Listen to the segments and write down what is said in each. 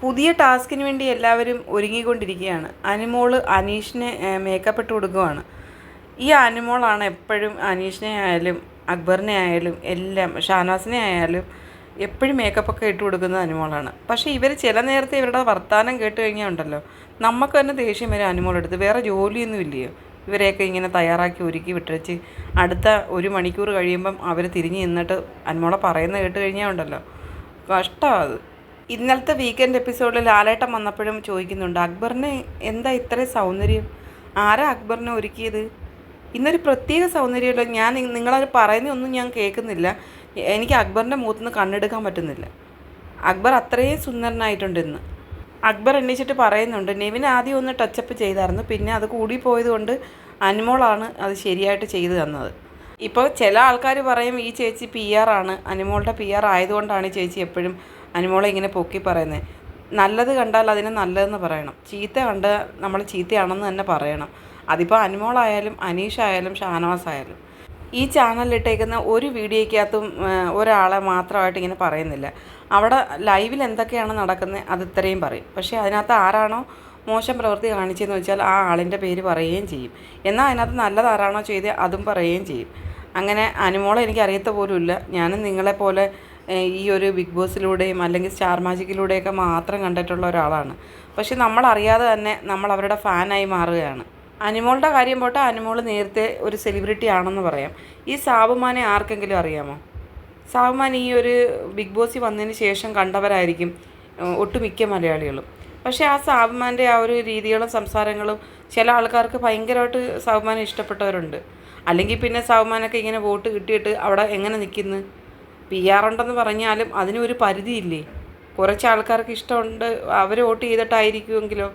പുതിയ ടാസ്കിന് വേണ്ടി എല്ലാവരും ഒരുങ്ങിക്കൊണ്ടിരിക്കുകയാണ്. അനുമോൾ അനീഷിനെ മേക്കപ്പ് ഇട്ട് കൊടുക്കുവാണ്. ഈ അനുമോളാണ് എപ്പോഴും അനീഷിനെ ആയാലും അക്ബറിനെ ആയാലും എല്ലാം ഷാനാസിനെ ആയാലും എപ്പോഴും മേക്കപ്പൊക്കെ ഇട്ട് കൊടുക്കുന്നത് അനുമോളാണ്. പക്ഷേ ഇവർ ചില നേരത്തെ ഇവരുടെ വർത്തമാനം കേട്ട് കഴിഞ്ഞാൽ ഉണ്ടല്ലോ. നമുക്ക് തന്നെ ദേഷ്യം വരെ അനുമോളെടുത്ത്. വേറെ ജോലിയൊന്നും ഇല്ലയോ? ഇവരെയൊക്കെ ഇങ്ങനെ തയ്യാറാക്കി ഒരുക്കി വിട്ടേച്ച് അടുത്ത ഒരു മണിക്കൂർ കഴിയുമ്പം അവർ തിരിഞ്ഞ് നിന്നിട്ട് അനുമോളെ പറയുന്നത് കേട്ട് കഴിഞ്ഞാൽ ഉണ്ടല്ലോ. കഷ്ടമാണ് അത്. ഇന്നലത്തെ വീക്കെൻഡ് എപ്പിസോഡിൽ ലാലേട്ടൻ വന്നപ്പോഴും ചോദിക്കുന്നുണ്ട് അക്ബറിന് എന്താ ഇത്രയും സൗന്ദര്യം? ആരാ അക്ബറിനെ ഒരുക്കിയത്? ഇന്നൊരു പ്രത്യേക സൗന്ദര്യമല്ല ഞാൻ നിങ്ങളത് പറയുന്നൊന്നും ഞാൻ കേൾക്കുന്നില്ല. എനിക്ക് അക്ബറിന്റെ മുഖത്തുനിന്ന് കണ്ണെടുക്കാൻ പറ്റുന്നില്ല. അക്ബർ അത്രയും സുന്ദരനായിട്ടുണ്ട് ഇന്ന് അക്ബർ എണ്ണിച്ചിട്ട് പറയുന്നുണ്ട് നെവിൻ ആദ്യം ഒന്ന് ടച്ചപ്പ് ചെയ്തായിരുന്നു പിന്നെ അത് കൂടി പോയതുകൊണ്ട് അനുമോളാണ് അത് ശരിയായിട്ട് ചെയ്തു തന്നത്. ഇപ്പോൾ ചില ആൾക്കാർ പറയും ഈ ചേച്ചി പി ആർ ആണ്. അനിമോളുടെ പി ആർ ആയതുകൊണ്ടാണ് ചേച്ചി എപ്പോഴും അനിമോളെ ഇങ്ങനെ പൊക്കി പറയുന്നത് നല്ലത് കണ്ടാൽ അതിനെ നല്ലതെന്ന് പറയണം. ചീത്ത കണ്ട് നമ്മൾ ചീത്തയാണെന്ന് തന്നെ പറയണം. അതിപ്പോൾ അനിമോളായാലും അനീഷായാലും ഷാനവാസ് ആയാലും ഈ ചാനലിലിട്ടേക്കുന്ന ഒരു വീഡിയോയ്ക്കകത്തും ഒരാളെ മാത്രമായിട്ട് ഇങ്ങനെ പറയുന്നില്ല. അവിടെ ലൈവിൽ എന്തൊക്കെയാണ് നടക്കുന്നത് അത് ഇത്രയും പറയും. പക്ഷേ അതിനകത്ത് ആരാണോ മോശം പ്രവൃത്തി കാണിച്ചതെന്ന് വെച്ചാൽ ആ ആളിന്റെ പേര് പറയുകയും ചെയ്യും. എന്നാൽ അതിനകത്ത് നല്ലതാരാണോ ചെയ്തത് അതും പറയുകയും ചെയ്യും. അങ്ങനെ അനുമോളെ എനിക്ക് അറിയത്ത പോലുമില്ല. ഞാനും നിങ്ങളെപ്പോലെ ഈ ഒരു ബിഗ് ബോസിലൂടെയും അല്ലെങ്കിൽ സ്റ്റാർ മാജിക്കിലൂടെയൊക്കെ മാത്രം കണ്ടിട്ടുള്ള ഒരാളാണ്. പക്ഷെ നമ്മളറിയാതെ തന്നെ നമ്മൾ അവരുടെ ഫാനായി മാറുകയാണ്. അനിമോളുടെ കാര്യം പോട്ടെ അനിമോൾ നേരത്തെ ഒരു സെലിബ്രിറ്റി ആണെന്ന് പറയാം. ഈ സാബുമാനെ ആർക്കെങ്കിലും അറിയാമോ? സാബുമാൻ ഈ ഒരു ബിഗ് ബോസിൽ വന്നതിന് ശേഷം കണ്ടവരായിരിക്കും ഒട്ടുമിക്ക മലയാളികളും. പക്ഷേ ആ സാബുമാന്റെ ആ ഒരു രീതികളും സംസാരങ്ങളും ചില ആൾക്കാർക്ക് ഭയങ്കരമായിട്ട് സാബുമാനെ ഇഷ്ടപ്പെട്ടവരുണ്ട്. അല്ലെങ്കിൽ പിന്നെ സൗമാനൊക്കെ ഇങ്ങനെ വോട്ട് കിട്ടിയിട്ട് അവിടെ എങ്ങനെ നിൽക്കുന്നു? പി ആർ ഉണ്ടെന്ന് പറഞ്ഞാലും അതിനൊരു പരിധിയില്ലേ? കുറച്ച് ആൾക്കാർക്ക് ഇഷ്ടമുണ്ട് അവർ വോട്ട് ചെയ്തിട്ടായിരിക്കുമെങ്കിലോ?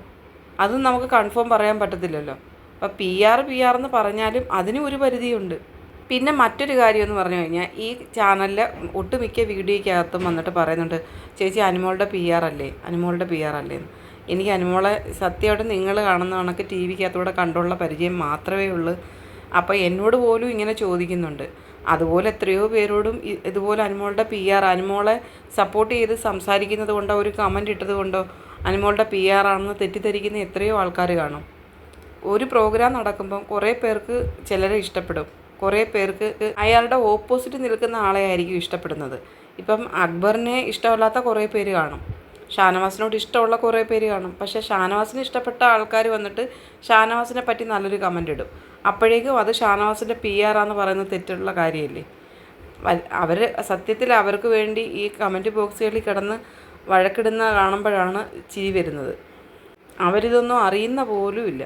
അതും നമുക്ക് കൺഫേം പറയാൻ പറ്റത്തില്ലല്ലോ. അപ്പോൾ പി ആർ പി ആർ എന്ന് പറഞ്ഞാലും അതിനും ഒരു പരിധിയുണ്ട്. പിന്നെ മറ്റൊരു കാര്യം എന്ന് പറഞ്ഞു കഴിഞ്ഞാൽ ഈ ചാനലിൽ ഒട്ടുമിക്ക വീഡിയോയ്ക്കകത്തും വന്നിട്ട് പറയുന്നുണ്ട് ചേച്ചി അനുമോളുടെ പി ആർ അല്ലേ? അനുമോളുടെ പി ആർ അല്ലേ. എനിക്ക് അനുമോളെ സത്യമായിട്ട് നിങ്ങൾ കാണുന്ന കണക്ക് ടി വിക്കകത്തൂടെ കണ്ടുള്ള പരിചയം മാത്രമേ ഉള്ളൂ. അപ്പോൾ എന്നോട് പോലും ഇങ്ങനെ ചോദിക്കുന്നുണ്ട്. അതുപോലെ എത്രയോ പേരോടും ഇതുപോലെ അനുമോളുടെ പി ആർ അനുമോളെ സപ്പോർട്ട് ചെയ്ത് സംസാരിക്കുന്നത് കൊണ്ടോ ഒരു കമന്റ് ഇട്ടത് കൊണ്ടോ അനുമോളുടെ പി ആർ ആണെന്ന് തെറ്റിദ്ധരിക്കുന്ന എത്രയോ ആൾക്കാർ കാണും. ഒരു പ്രോഗ്രാം നടക്കുമ്പം കുറേ പേർക്ക് ചിലരെ ഇഷ്ടപ്പെടും. കുറേ പേർക്ക് അയാളുടെ ഓപ്പോസിറ്റ് നിൽക്കുന്ന ആളെ ആയിരിക്കും ഇഷ്ടപ്പെടുന്നത്. ഇപ്പം അക്ബറിനെ ഇഷ്ടമല്ലാത്ത കുറേ പേര് കാണും. ഷാനവാസിനോട് ഇഷ്ടമുള്ള കുറേ പേര് കാണും. പക്ഷേ ഷാനവാസിന് ഇഷ്ടപ്പെട്ട ആൾക്കാർ വന്നിട്ട് ഷാനവാസിനെ പറ്റി നല്ലൊരു കമന്റ് ഇടും. അപ്പോഴേക്കും അത് ഷാനവാസിന്റെ പി ആർ ആന്ന് പറയുന്നത് തെറ്റുള്ള കാര്യമല്ലേ? അവർ സത്യത്തിൽ അവർക്ക് വേണ്ടി ഈ കമന്റ് ബോക്സുകളിൽ കിടന്ന് വഴക്കിടുന്ന കാണുമ്പോഴാണ് ചിരി വരുന്നത്. അവരിതൊന്നും അറിയുന്ന പോലും ഇല്ല